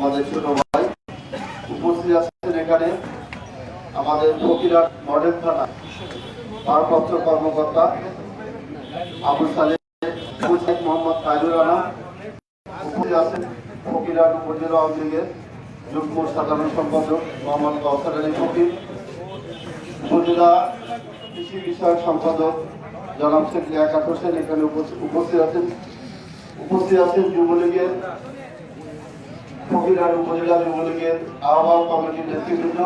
আমাদের ছোট ভাই উপস্থিত আছেন এখানে আমাদের ফকিরা মডেল থানা ভারপ্রাপ্ত কর্মকর্তা আবু সালে মোহাম্মদ তাইরুল আলম উপস্থিত আছেন ফকিরাট উপজেলা আওয়ামী লীগের যুগ্ম সাধারণ সম্পাদক মোহাম্মদ কাউসার আলী ফকির, উপজেলা কৃষি বিষয়ক সম্পাদক জনাব শেখ লিয়াকাত হোসেন এখানে উপস্থিত আছেন। উপস্থিত আছেন যুবলীগের ফকিরহাট উপজেলা যুবলীগের আহ্বায়ক কমিটির নেতৃবৃন্দ,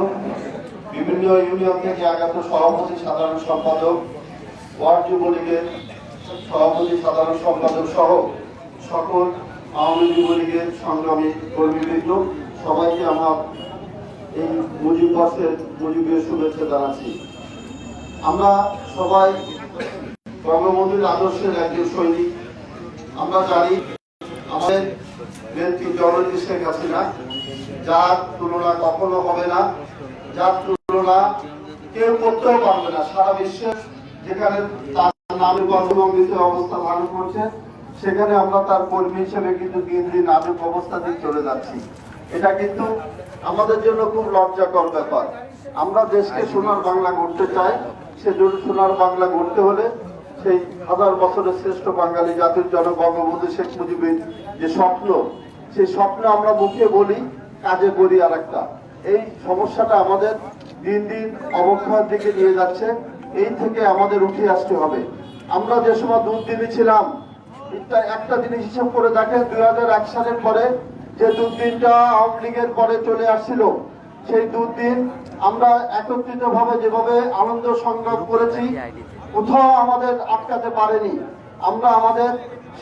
বিভিন্ন ইউনিয়ন থেকে আগত সভাপতি, সাধারণ সম্পাদক, ওয়ার্ড যুবলীগের সভাপতি, সাধারণ সম্পাদক সহ সকল আওয়ামী যুবলীগের সংগ্রামী কর্মীবৃন্দ, সবাইকে আমার এই মুজিব বর্ষের মুজিবের শুভেচ্ছা জানাচ্ছি। আমরা সবাই বঙ্গবন্ধুর আদর্শের একজন সৈনিক। আমরা জানি আমাদের নেত্রী জননী শেখ হাসিনা যার তুলনা কখনো হবে না, যার তুলনা কেউ করতেও পারবে না। সারা বিশ্বে যেখানে তার নামে বঙ্গবঙ্গিত অবস্থা ধারণ করছে, সেখানে আমরা তার কর্মী হিসেবে কিন্তু দিন দিন অবস্থা দিয়ে চলে যাচ্ছি। এটা কিন্তু আমাদের জন্য খুব লজ্জাকর ব্যাপার। আমরা দেশকে সোনার বাংলা গড়তে চাই, সে সোনার বাংলা গড়তে হলে সেই হাজার বছরের শ্রেষ্ঠ বাঙালি জাতির জনক বঙ্গবন্ধু শেখ মুজিবের যে স্বপ্ন সেই স্বপ্ন আমরা মুখে বলি, কাজে করি আর একটা এই সমস্যাটা আমাদের দিন দিন অবক্ষয়ের দিকে নিয়ে যাচ্ছে, এই থেকে আমাদের উঠে আসতে হবে। আমরা যে সময় দুধ দিনে ছিলাম একটা জিনিস হিসাব করে দেখেন, দুই সালের পরে যে দুধ দিনটা আওয়ামী লীগের পরে চলে আসছিল, সেই দুর্দিন আমরা একত্রিত ভাবে যেভাবে আনন্দ সংগ্রাম করেছি, কোথাও আমাদের আটকাতে পারেনি। আমরা আমাদের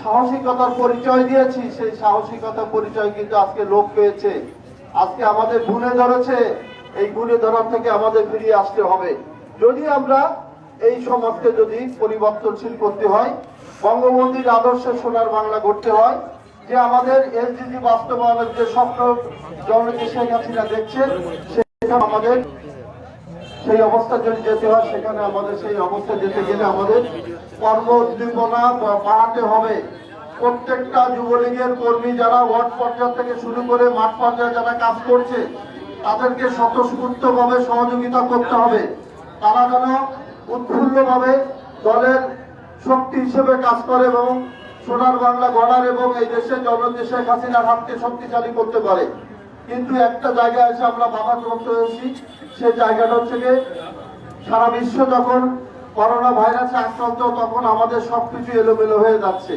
সাহসিকতার পরিচয় দিয়েছি, সেই সাহসিকতার পরিচয় কিন্তু আজকে লোপ পেয়েছে। আজকে আমাদের গুনে ধরেছে, এই গুণে ধরার থেকে আমাদের ফিরিয়ে আসতে হবে। যদি আমরা এই সমাজকে যদি পরিবর্তনশীল করতে হয়, বঙ্গবন্ধুর আদর্শে সোনার বাংলা করতে হয়, যে আমাদের এলজিজি বাস্তবায়নের যে স্বপ্ন, জননেত্রী শেখ হাসিনা দেখছে সেটা আমাদের সেই অবস্থা যদি যেতে হয়, সেখানে আমাদের সেই অবস্থা যেতে গেলে আমাদের কর্ম উদ্দীপনা বাড়াতে হবে। প্রত্যেকটা যুবলীগের কর্মী যারা ওয়ার্ড পর্যায় থেকে শুরু করে মাঠ পর্যায়ে যারা কাজ করছে, তাদেরকে স্বতঃস্ফূর্তভাবে সহযোগিতা করতে হবে। তারা যেন উৎফুল্লভাবে দলের শক্তি হিসেবে কাজ করে এবং সোনার বাংলা গড়ার এবং এই দেশের জননেত্রী শেখ হাসিনার হাতকে শক্তিশালী করতে পারে। কিন্তু একটা জায়গায় এসে আমরা বাধাগ্রস্ত হয়েছি সেই জায়গাটা হচ্ছে গিয়ে সারা বিশ্ব যখন করোনা ভাইরাসে আক্রান্ত, তখন আমাদের সবকিছু এলোমেলো হয়ে যাচ্ছে।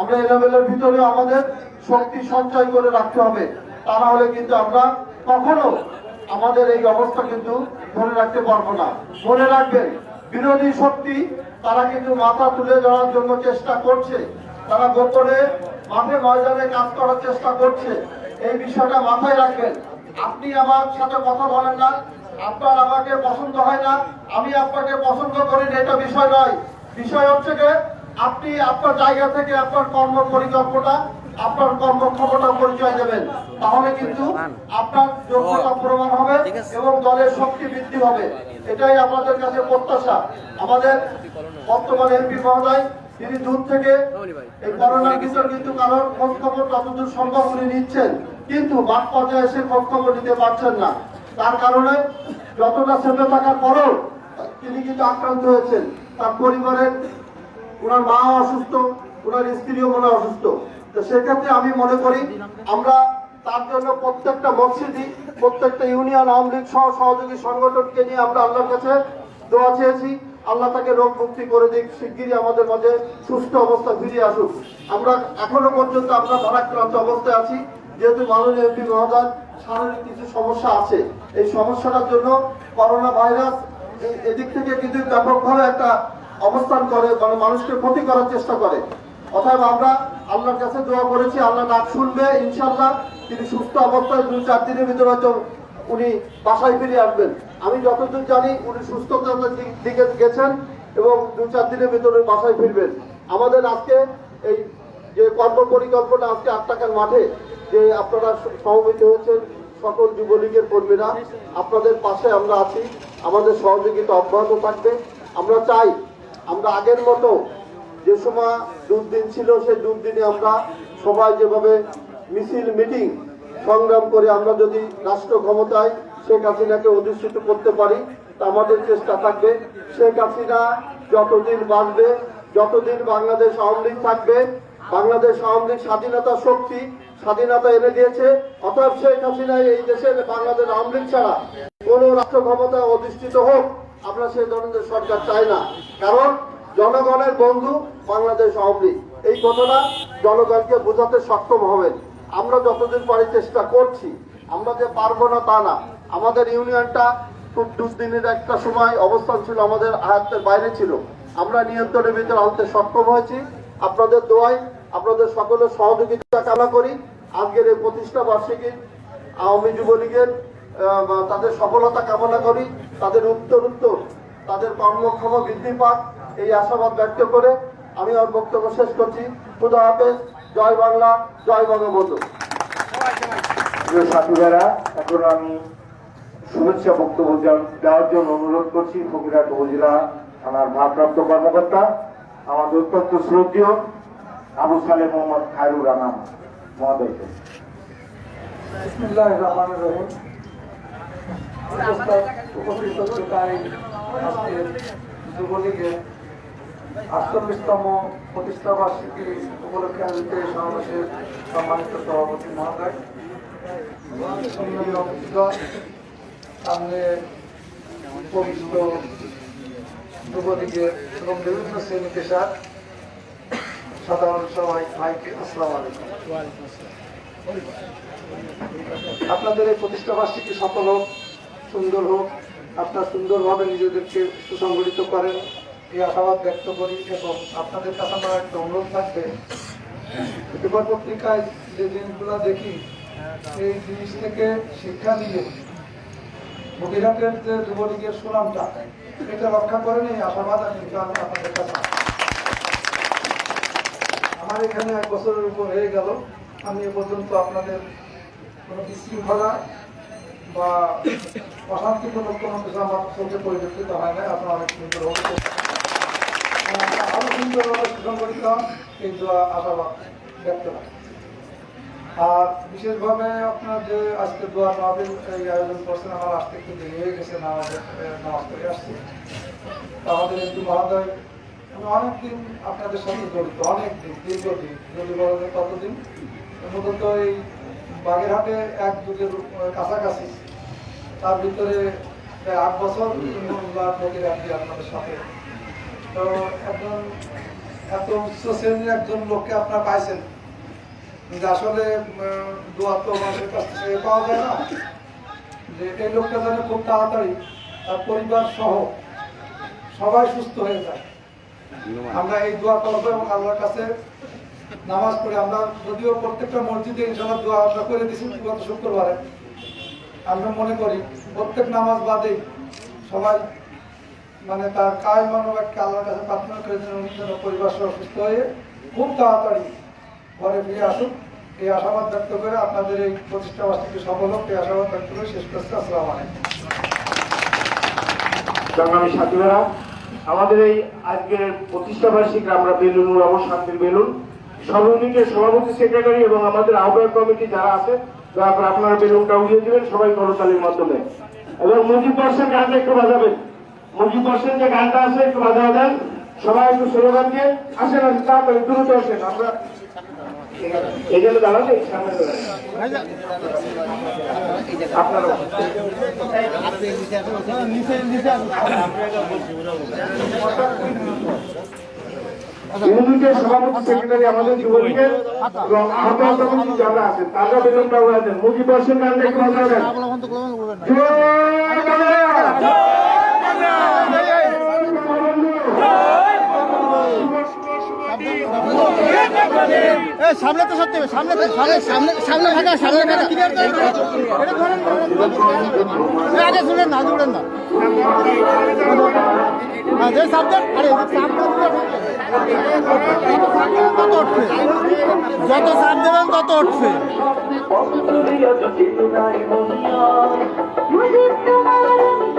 আমরা এলোমেলোর ভিতরে আমাদের শক্তি সঞ্চয় করে রাখতে হবে। তা না হলে কিন্তু আমরা কখনো আমাদের এই অবস্থা কিন্তু ধরে রাখতে পারব না। মনে রাখবেন, বিরোধী শক্তি, তারা কিন্তু মাথা তুলে যাওয়ার জন্য চেষ্টা করছে। তারা গোপনে মাঠে ময়দানে কাজ করার চেষ্টা করছে। এই বিষয়টা মাথায় রাখবেন। আপনি আমার সাথে কথা বলেন না। আপনার আমাকে পছন্দ হয় না। আমি আপনাকে পছন্দ করি না, এটা বিষয় নয়। বিষয় হচ্ছে যে, আপনি আপনার জায়গা থেকে আপনার কর্ম পরিকল্পনা আপনার কর্মক্ষমতা পরিচয় দেবেন। তাহলে কিন্তু আপনার যোগ্যতা প্রমাণ হবে এবং দলের শক্তি বৃদ্ধি হবে। এটাই আমাদের কাছে প্রত্যাশা। আমাদের বর্তমান এমপি মহোদয় তিনি দূর থেকে এই করোনার ভিতর কিন্তু কারোর খোঁজ খবর যতদূর সম্ভব উনি নিচ্ছেন। কিন্তু মাঠ পর্যায়ে এসে খোঁজ খবর নিতে পারছেন না। তার কারণে যতটা সেবে থাকার পরও তিনি কিন্তু আক্রান্ত হয়েছেন। তার পরিবারের ওনার মা অসুস্থ ওনার স্ত্রীও মনে অসুস্থ। তো সেক্ষেত্রে আমি মনে করি আমরা তার জন্য প্রত্যেকটা মসজিদই প্রত্যেকটা ইউনিয়ন আওয়ামী লীগ সহ সহযোগী সংগঠনকে নিয়ে আমরা আল্লাহর কাছে দোয়া চেয়েছি। আল্লাহ তাকে রোগ মুক্তি করে দিক, শিগগিরই আমাদের মাঝে সুস্থ অবস্থা ফিরে আসুক। আমরা এখনও পর্যন্ত আমরা ভারাক্রান্ত অবস্থায় আছি। যেহেতু মাননীয় এমপি মহোদয়, শারীরিক কিছু সমস্যা আছে। এই সমস্যাটার জন্য করোনা ভাইরাস এদিক থেকে কিন্তু ব্যাপকভাবে একটা অবস্থান করে মানে মানুষকে ক্ষতি করার চেষ্টা করে। অতএব আমরা আল্লাহর কাছে দোয়া করেছি, আল্লাহ ডাক শুনবে ইনশাল্লাহ তিনি সুস্থ অবস্থায় দু চার দিনের ভিতরে হয়তো উনি বাসায় ফিরে আসবেন। আমি যতদূর জানি উনি সুস্থতার দিক- গেছেন এবং দু চার দিনের ভিতরে বাসায় ফিরবেন। আমাদের আজকে এই যে কর্ম পরিকল্পনা আজকে আট টাকার মাঠে, যে আপনারা সমবেত হয়েছেন সকল যুবলীগের কর্মীরা, আপনাদের পাশে আমরা আছি। আমাদের সহযোগিতা অব্যাহত থাকবে। আমরা চাই, আমরা আগের মতো যে সময় দুর্দিন ছিল সেই দুর্দিনে আমরা সবাই যেভাবে মিছিল, মিটিং সংগ্রাম করে আমরা যদি রাষ্ট্র ক্ষমতায় শেখ হাসিনাকে অধিষ্ঠিত করতে পারি আমাদের চেষ্টা থাকবে। শেখ হাসিনা যতদিন বাঁচবে, যতদিন বাংলাদেশ আওয়ামী লীগ থাকবে, বাংলাদেশ আওয়ামী লীগ স্বাধীনতা শক্তি, স্বাধীনতা এনে দিয়েছে, অতএব শেখ হাসিনা এই দেশের বাংলাদেশ আওয়ামী লীগ ছাড়া কোন রাষ্ট্র ক্ষমতায় অধিষ্ঠিত হোক, আমরা সেই ধরনের সরকার চাই না। কারণ জনগণের বন্ধু বাংলাদেশ আওয়ামী লীগ। এই ঘটনা জনগণকে বোঝাতে সক্ষম হবেন। আমরা যতদিন পারি চেষ্টা করছি, আমরা যে পারব না তা না। আমাদের ইউনিয়নটা খুব দুদিনের একটা সময়, অবস্থান ছিল আমাদের আয়ত্তের বাইরে ছিল। আমরা নিয়ন্ত্রণের ভিতরে আনতে সক্ষম হয়েছি। আপনাদের দোয়ায় আপনাদের সকলের সহযোগিতা কামনা করি। আজকের এই প্রতিষ্ঠা বার্ষিকী আওয়ামী যুবলীগের তাদের সফলতা কামনা করি। তাদের উত্তর উত্তর, তাদের কর্মক্ষম বৃদ্ধি পাক, এই আশাবাদ ব্যক্ত করে আমি আমার বক্তব্য শেষ করছি। খুদা হাফেজ, জয় বাংলা, জয় বঙ্গবন্ধু। সাথীরা এখন আমি শুভেচ্ছা বক্তব্য দেওয়ার- জন্য অনুরোধ করছি ফকিরহাট উপজেলা থানার ভারপ্রাপ্ত কর্মকর্তা, আমাদের অত্যন্ত শ্রদ্ধেয় আবু সালে মোহাম্মদ খায়রুর রানাম মহোদয়কে। উপলক্ষে সমাবেশের সম্মানিত সভাপতি মহোদয়। সামনে পবিত্র যুবলীগের এবং বিভিন্ন শ্রেণি পেশার সাধারণ সবাই ভাইকে আসসালামু আলাইকুম। আপনাদের এই প্রতিষ্ঠা সফল হোক, সুন্দর হোক, আপনারা সুন্দরভাবে নিজেদেরকে সুসংগঠিত করেন, এই আশাবাদ ব্যক্ত করি এবং আপনাদের কাছে আমার একটা অনুরোধ থাকবে। পেপার পত্রিকায় যে জিনিসগুলো দেখি, এই জিনিস থেকে শিক্ষা নিয়ে বহিরাটের যে যুবলীগের সুনামটা এটা রক্ষা করেন এই আশাবাদ আমি আপনাদের কাছে আমার এখানে এক বছরের উপর হয়ে গেল। আমি এ পর্যন্ত আপনাদের কোনো বিশৃঙ্খলা বা অশান্তিপূর্ণ কোনো কিছু আমার চোখে পরিলক্ষিত হয় না আপনারা অনেক সুন্দর আরও সুন্দরভাবে সুসংগঠিত এই আশাবাদ ব্যক্ত রাখি। আর বিশেষভাবে আপনার যে আজকে দোয়া মাহবিল এই আয়োজন করছেন, আমার আসতে একটু দেরি হয়ে গেছে, নামাজের নামাজ করে আসছি। আমাদের একটু মহোদয় আমি অনেকদিন আপনাদের সাথে জড়িত অনেক দিন দীর্ঘদিন, যদি বলা যায় কতদিন মূলত এই বাগেরহাটে এক যুগের কাছাকাছি, তার ভিতরে আট বছর নদীর রাখি আপনাদের সাথে। তো একজন, এত উচ্চ শ্রেণির একজন লোককে আপনারা পাইছেন। কিন্তু আসলে দোয়া তো মানুষের কাছ থেকে পাওয়া যায় না। যে এই লোকটা যেন খুব তাড়াতাড়ি তার পরিবার সহ সবাই সুস্থ হয়ে যায়। আমরা এই দোয়া করব এবং আল্লাহর কাছে নামাজ পড়ে আমরা যদিও প্রত্যেকটা মসজিদে ইনশাল্লাহ দোয়া আমরা করে দিছি গত শুক্রবারে আমরা মনে করি প্রত্যেক নামাজ বাদে সবাই মানে তার কায় মানবাকে আল্লাহর কাছে প্রার্থনা করে যেন পরিবার সহ সুস্থ হয়ে খুব তাড়াতাড়ি ঘরে ফিরে আসুন। এই আশাবাদ ব্যক্ত করে আপনাদের এই প্রতিষ্ঠা বার্ষিকী সফল হোক। এই আশাবাদ ব্যক্ত করে শেষ করতে আসসালামু আলাইকুম। সাথীরা আমাদের এই আজকের প্রতিষ্ঠা বার্ষিকী আমরা বেলুন উড়াবো শান্তির বেলুন। সব সভাপতি সেক্রেটারি এবং আমাদের আহ্বায়ক কমিটি যারা আছে, দয়া করে আপনারা বেলুনটা উড়িয়ে দেবেন, সবাই করতালির মাধ্যমে। এবং মুজিব বর্ষের গানটা একটু বাজাবেন। মুজিব বর্ষের যে গানটা আছে, একটু বাজাও দেন। সবাই একটু স্লোগান দিয়ে আসেন আসেন, তাড়াতাড়ি দ্রুত আসেন। আমরা এই ইউনিটের সভাপতি সেক্রেটারি আমাদের যুবলীগের এবং আহ্বায়ক কমিটি যারা আছেন তারা বেতনটা উড়া দেন মুজিব বর্ষের গানটা একটু সামনে তো সত্যি, সামনে সামনে সামনে সামনে ফাঁকা সামনে ফাঁকা এটা ধরেন ধরেন। আগে শুনেন না উড়েন না। হ্যাঁ যে সাবজেক্ট আরে সামনে তত উঠবে যত সাপ দেবেন তত মুজিব তোমার অমিত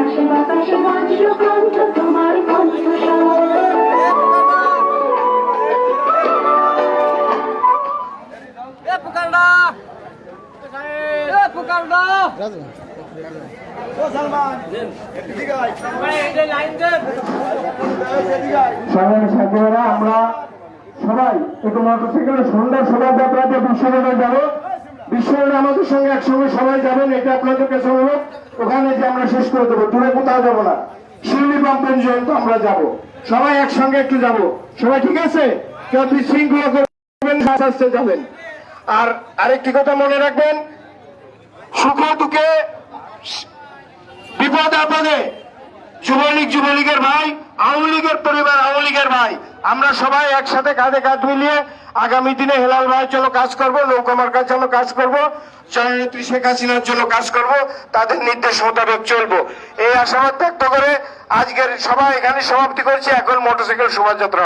আকাশে বাতাসে বজ্র কণ্ঠ তোমার কণ্ঠস্বর আমরা সবাই একটু মোটরসাইকেলে সন্ধ্যা শোভাযাত্রাতে বিশ্বরোডে যাব। বিশ্বরোডে আমাদের সঙ্গে একসঙ্গে সবাই যাবেন, এটা আপনাদের কাছে অনুরোধ। ওখানে যে আমরা শেষ করে দেবো, দূরে কোথাও যাব না। শিউলি পাম্প পর্যন্ত আমরা যাব। সবাই একসঙ্গে একটু যাব। সবাই ঠিক আছে? কেউ বিশৃঙ্খলা করবেন আস্তে যাবেন। আর আরেকটি কথা মনে রাখবেন, সুখ দুঃখে বিপদ আপদে যুবলীগ, যুবলীগের ভাই, আওয়ামী লীগের পরিবার, আওয়ামী লীগের ভাই। আমরা সবাই একসাথে কাঁধে কাঁধ মিলিয়ে আগামী দিনে হেলাল ভাই জন্য কাজ করব নৌকামার্কার জন্য কাজ করব জননেত্রী শেখ হাসিনার জন্য কাজ করব, তাদের নির্দেশ মোতাবেক চলবো। এই আশাবাদ ব্যক্ত করে আজকের সবাই এখানে সমাপ্তি করছি। এখন মোটরসাইকেল শোভাযাত্রা